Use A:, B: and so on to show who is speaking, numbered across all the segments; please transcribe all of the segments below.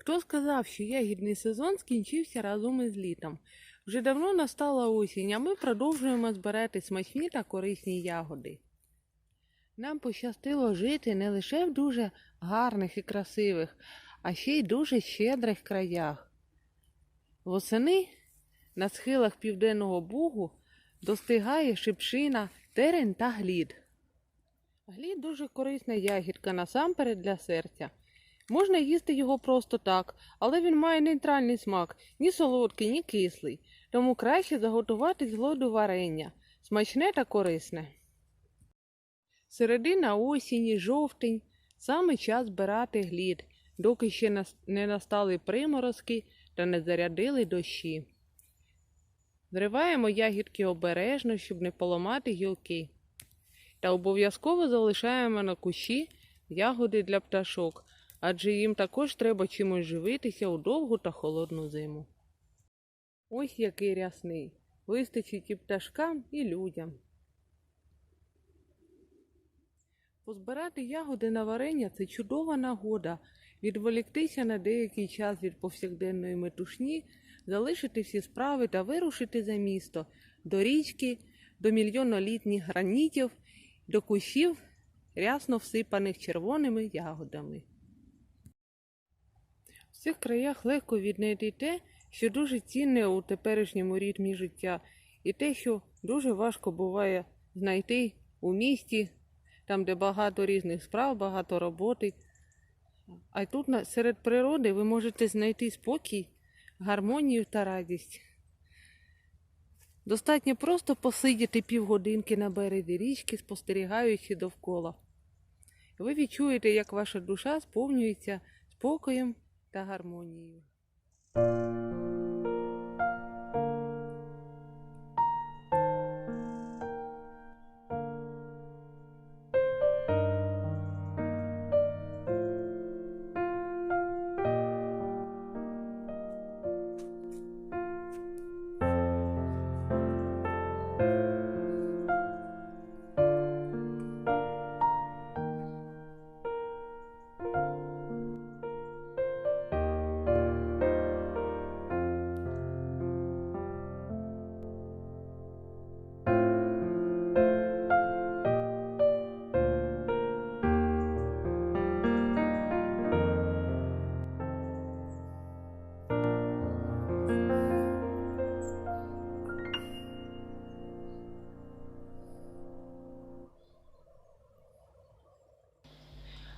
A: Хто сказав, що ягідний сезон скінчився разом із літом? Вже давно настала осінь, а ми продовжуємо збирати смачні та корисні ягоди. Нам пощастило жити не лише в дуже гарних і красивих, а ще й дуже щедрих краях. Восени на схилах Південного Бугу достигає шипшина, терен та глід. Глід дуже корисна ягідка насамперед для серця. Можна їсти його просто так, але він має нейтральний смак, ні солодкий, ні кислий, тому краще заготувати з лоду варення, смачне та корисне. Середина осені, жовтень саме час збирати глід, доки ще не настали приморозки та не зарядили дощі. Зриваємо ягідки обережно, щоб не поламати гілки. Та обов'язково залишаємо на кущі ягоди для пташок, адже їм також треба чимось живитися у довгу та холодну зиму. Ось який рясний. Вистачить і пташкам, і людям. Позбирати ягоди на варення це чудова нагода відволіктися на деякий час від повсякденної метушні, залишити всі справи та вирушити за місто до річки, до мільйонолітніх гранітів, до кущів, рясно всипаних червоними ягодами. В цих краях легко віднайти те, що дуже цінне у теперішньому ритмі життя, і те, що дуже важко буває знайти у місті, там, де багато різних справ, багато роботи. А тут серед природи ви можете знайти спокій, гармонію та радість. Достатньо просто посидіти півгодинки на березі річки, спостерігаючи довкола. Ви відчуєте, як ваша душа сповнюється спокоєм та гармонією.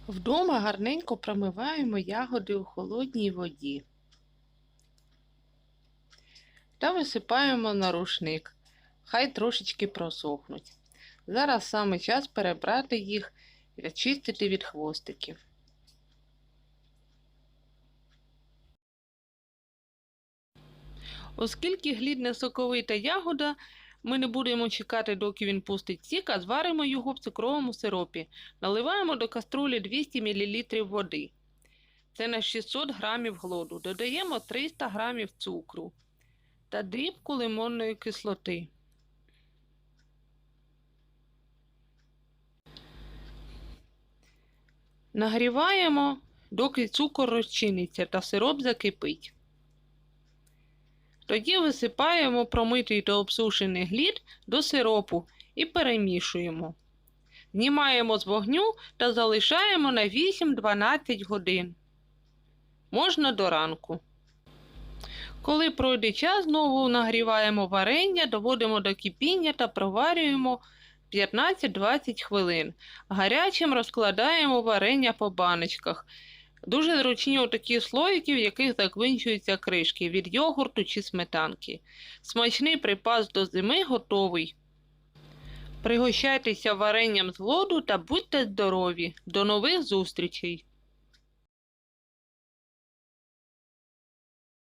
A: Вдома гарненько промиваємо ягоди у холодній воді та висипаємо на рушник. Хай трошечки просохнуть. Зараз саме час перебрати їх і очистити від хвостиків. Оскільки глід не соковита ягода, ми не будемо чекати, доки він пустить сік, а зваримо його в цукровому сиропі. Наливаємо до каструлі 200 мл води. Це на 600 грамів глоду. Додаємо 300 грамів цукру та дрібку лимонної кислоти. Нагріваємо, доки цукор розчиниться та сироп закипить. Тоді висипаємо промитий та обсушений глід до сиропу і перемішуємо. Знімаємо з вогню та залишаємо на 8-12 годин. Можна до ранку. Коли пройде час, знову нагріваємо варення, доводимо до кипіння та проварюємо 15-20 хвилин. Гарячим розкладаємо варення по баночках. Дуже зручні отакі слоїки, в яких заквинчуються кришки від йогурту чи сметанки. Смачний припас до зими готовий. Пригощайтеся варенням з лоду та будьте здорові. До нових зустрічей!